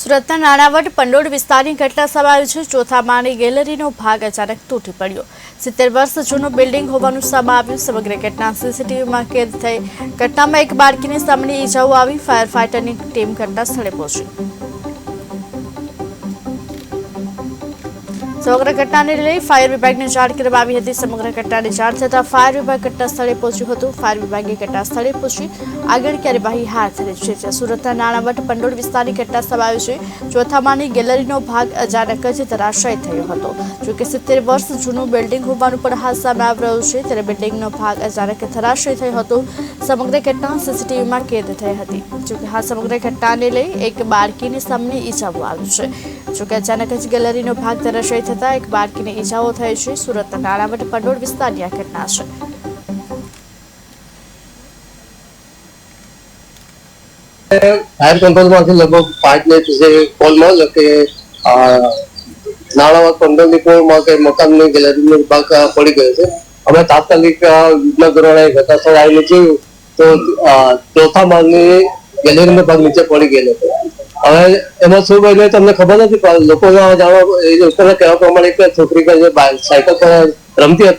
સુરતના નાણાવટ પંડોળ વિસ્તારની ઘટના સમાયું છે. ચોથા માળની ગેલેરીનો ભાગ અચાનક તૂટી પડ્યો. સિત્તેર વર્ષ જૂનું બિલ્ડિંગ હોવાનું સામે આવ્યું. સમગ્ર ઘટના સીસીટીવીમાં કેદ થઈ. ઘટનામાં એક બાળકીને સામે ઈજાઓ આવી. ફાયર ફાઈટરની ટીમ ઘટના સ્થળે પહોંચી. સમગ્ર ઘટનાને લઈ ફાયર વિભાગને જાણ કરવામાં આવી હતી. સમગ્ર ઘટનાની જાણ થતાં ફાયર વિભાગ ઘટના પહોંચ્યું હતું. ફાયર વિભાગે ઘટના સ્થળે પહોંચી આગળ કાર્યવાહી હાથ ધરી છે. જ્યાં સુરતના નાણાવટ પંડોળ વિસ્તારની ઘટના સમાવી છે. ચોથામાની ગેલેરીનો ભાગ અચાનક જ ધરાશય થયો હતો. જોકે સિત્તેર વર્ષ જૂનું બિલ્ડિંગ હોવાનું પણ હાલ સામે આવી રહ્યું છે. ત્યારે બિલ્ડિંગનો ભાગ અચાનક ધરાશય થયો હતો. સમગ્ર ઘટના સીસીટીવીમાં કેદ થઈ હતી. જોકે હાલ સમગ્ર ઘટનાને લઈ એક બાળકીની સામે ઈજાઓ આવી છે. જોકે અચાનક જ ગેલેરીનો ભાગ ધરાશય થતાં એક બાળકીને ઈજાઓ થઈ છે. સુરતના નાણાવટ પંડોળ વિસ્તારની આ ઘટના છે ફાયર કંટ્રોલમાંથી લગભગ પાંચ મિનિટ જે કોલ મળ્યો કે નાણાવટ પંડોળની કોલમાં કે મકાનની ગેલેરીનો ભાગ પડી ગયો છે. અમે તાત્કાલિક વિજ્ઞાન ધોરણે ઘટનાસ્થળે આવીને જોયું તો ચોથા માળની ગેલેરીનો ભાગ નીચે પડી ગયેલો હતો હવે એમાં શું બન્યું તમને ખબર નથી, પણ લોકો જાણવા એ લોકોના કહેવા પ્રમાણે કે છોકરી સાયકલ પર રમતી હતી.